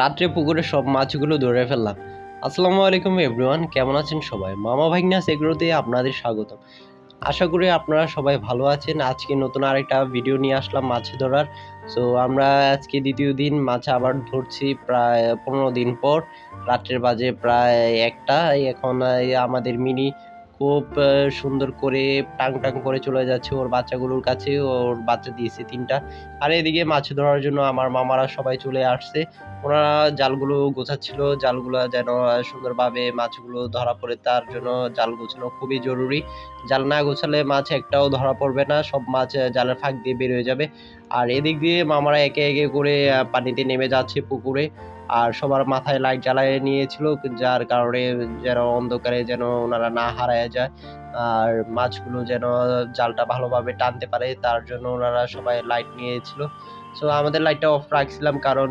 রাত্রে পুকুরে সব মাছগুলো ধরে ফেললাম। আসসালামু আলাইকুম এভরিওয়ান কেমন আছেন সবাই? মামা ভাগনাস এগুলোতে আপনাদের স্বাগতম। আশা করি আপনারা সবাই ভালো আছেন। আজকে নতুন আরেকটা ভিডিও নিয়ে আসলাম মাছ ধরার। সো আমরা আজকে দ্বিতীয় দিন মাছ আবার ধরছি প্রায় পনেরো দিন পর। রাত্রের বাজে প্রায় একটা। এখন আমাদের মিনি খুব সুন্দর করে টাং টাং করে চলে যাচ্ছে ওর বাচ্চাগুলোর কাছে, ওর বাচ্চা দিয়েছে তিনটা। আর এদিকে মাছ ধরার জন্য আমার মামারা সবাই চলে আসছে। ওনারা জালগুলো গোছাচ্ছিল, জালগুলো যেন সুন্দরভাবে মাছগুলো ধরা পড়ে, তার জন্য জাল গোছানো খুবই জরুরি। জাল না গোছালে মাছ একটাও ধরা পড়বে না, সব মাছ জালের ফাঁক দিয়ে বের হয়ে যাবে। আর এদিক দিয়ে মামারা একে একে করে পানিতে নেমে যাচ্ছে পুকুরে। আর সবার মাথায় লাইট জ্বালায় নিয়েছিল, যার কারণে যেন অন্ধকারে যেন ওনারা না হারায় যায়। আর মাছগুলো যেন জালটা ভালোভাবে টানতে পারে, তার জন্য ওনারা সবাই লাইট নিয়েছিল। সো আমাদের লাইটটা অফ রাখছিলাম কারণ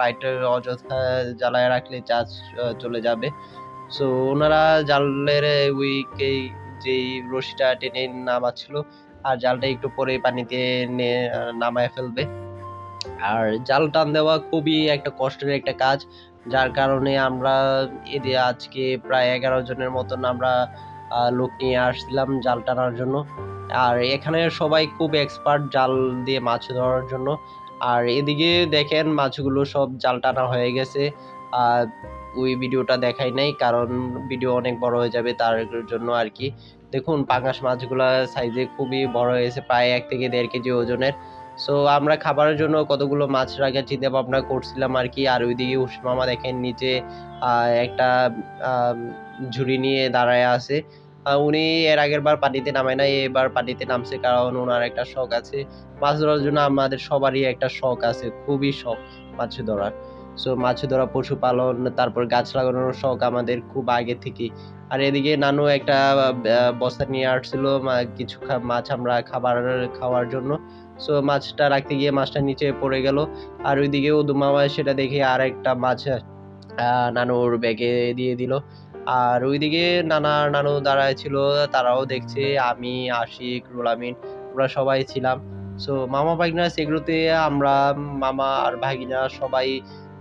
লাইট অযথা জ্বালায় রাখলে চার্জ চলে যাবে। সো ওনারা জালের উইকে যেই রশিটা টেনে নামাচ্ছিল, আর জালটা একটু পরে পানিতে নামায় ফেলবে। আর জাল টান দেওয়া খুবই একটা কষ্টের একটা কাজ, যার কারণে আমরা এদের আজকে প্রায় এগারো জনের মতন আমরা লোক নিয়ে আসছিলাম জাল টানার জন্য। আর এখানে সবাই খুব এক্সপার্ট জাল দিয়ে মাছ ধরার জন্য। আর এদিকে দেখেন মাছগুলো সব জাল টানা হয়ে গেছে। আর ওই ভিডিওটা দেখাই নাই, কারণ ভিডিও অনেক বড় হয়ে যাবে তার জন্য আর কি। দেখুন পাঙাশ মাছগুলো সাইজে খুবই বড় হয়েছে প্রায় এক থেকে দেড় কেজি ওজনের। সো আমরা খাবারের জন্য কতগুলো মাছ রাখার চিন্তা ভাবনা করছিলাম আর কি। আর ওইদিকে উস মামা দেখেন নিচে একটা ঝুড়ি নিয়ে দাঁড়ায় আছে। উনি এর আগের বার পানিতে নামে নাই, এবার পানিতে নামছে কারণ ওনার একটা শখ আছে। মাছ ধরার জন্য আমাদের সবারই একটা শখ আছে, খুবই শখ মাছ ধরার। সো মাছ ধরা, পশুপালন, তারপর গাছ লাগানোর শখ আমাদের খুব আগে থেকেই আর এদিকে নানু একটা বস্তা নিয়ে আসছিল কিছু মাছ আমরা খাবার, খাওয়ার জন্য। সো মাছটা রাখতে গিয়ে মাছটা নিচে পড়ে গেল। আর ওইদিকে উদু মামা সেটা দেখে আর একটা মাছ নানুর ব্যাগে দিয়ে দিল। আর ওইদিকে নানা, নানু দাঁড়ায় ছিল, তারাও দেখছে, আমি, আশিক, রুলামিন, আমরা সবাই ছিলাম। সো মামা ভাগিনা, সেগুলোতে আমরা, মামা আর ভাগিনা সবাই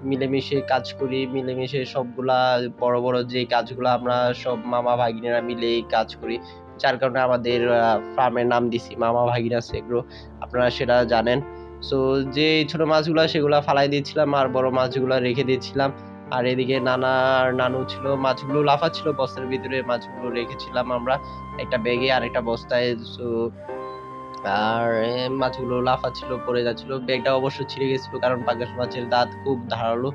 মিলেমিশে কাজ করি, মিলেমিশে সবগুলা বড় বড় যে কাজগুলো আমরা সব মামা ভাগিনারা মিলেই কাজ করি। যার কারণে আমাদের ফার্মের নাম দিছি, মামা ভাগিনা সেগ্রো, আপনারা সেটা জানেন। সো যে ছোট মাছগুলো সেগুলো ফালাই দিয়েছিলাম আর বড় মাছগুলো রেখে দিয়েছিলাম। আর এদিকে নানা নানু ছিল, মাছগুলো লাফাচ্ছিল, বস্তার ভিতরে মাছগুলো রেখেছিলাম আমরা একটা ব্যাগে আর একটা বস্তায়। সো আর মাছগুলো লাফাচ্ছিল, পড়ে যাচ্ছিল, ব্যাগটা অবশ্য ছিঁড়ে গেছিল কারণ পাঙ্গাস মাছের দাঁত খুব ধারালো।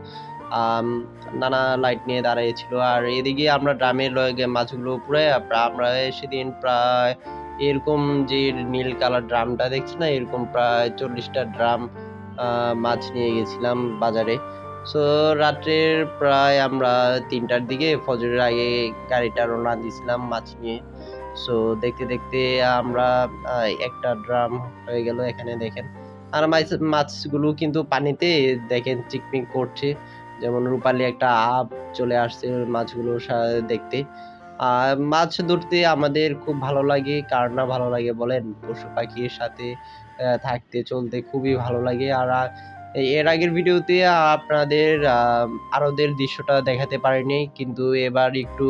নানা লাইট নিয়ে দাঁড়িয়েছিল। আর এদিকে আমরা ড্রামের মাছগুলো পুরো আমরা সেদিন প্রায় এরকম যে নীল কালার ড্রামটা দেখছি না, এরকম প্রায় চল্লিশটা ড্রাম মাছ নিয়ে গেছিলাম বাজারে। সো, রাত্রের প্রায় আমরা তিনটার দিকে ফজরের আগে গাড়িটা রওনা দিয়েছিলাম মাছ নিয়ে। সো, দেখতে দেখতে আমরা একটা ড্রাম হয়ে গেল এখানে দেখেন। আর মাছ মাছগুলো কিন্তু পানিতে দেখেন চিকমিক করছে। যেমন রূপালি একটা আপ চলে আসছে মাছগুলো দেখতে। আর মাছ ধরতে আমাদের খুব ভালো লাগে, কার না ভালো লাগে বলেন? পশু পাখির সাথে থাকতে, চলতে খুবই ভালো লাগে। আর এর আগের ভিডিওতে আপনাদের আরদের দৃশ্যটা দেখাতে পারিনি, কিন্তু এবার একটু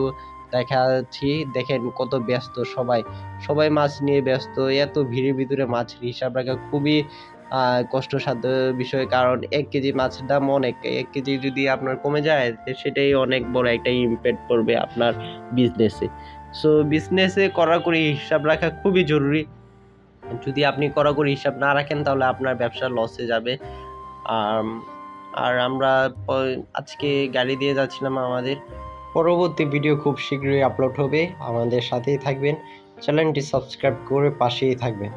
দেখাচ্ছি। দেখেন কত ব্যস্ত সবাই। সবাই মাছ নিয়ে ব্যস্ত, এত ভিড়ের ভিতরে মাছের হিসাব রাখা খুবই কষ্টসাধ্য বিষয়, কারণ এক কেজি মাছের দাম অনেক। এক কেজি যদি আপনার কমে যায় সেটাই অনেক বড় একটা ইম্প্যাক্ট পড়বে আপনার বিজনেসে সো বিজনেসে কড়াকড়ি হিসাব রাখা খুবই জরুরি। যদি আপনি কড়াকড়ি হিসাব না রাখেন, তাহলে আপনার ব্যবসা লসে যাবে। আর আর আমরা আজকে গাড়ি দিয়ে যাচ্ছিলাম আমাদের। পরবর্তী ভিডিও খুব শীঘ্রই আপলোড হবে। আমাদের সাথেই থাকবেন। চ্যানেলটি সাবস্ক্রাইব করে পাশেই থাকবেন।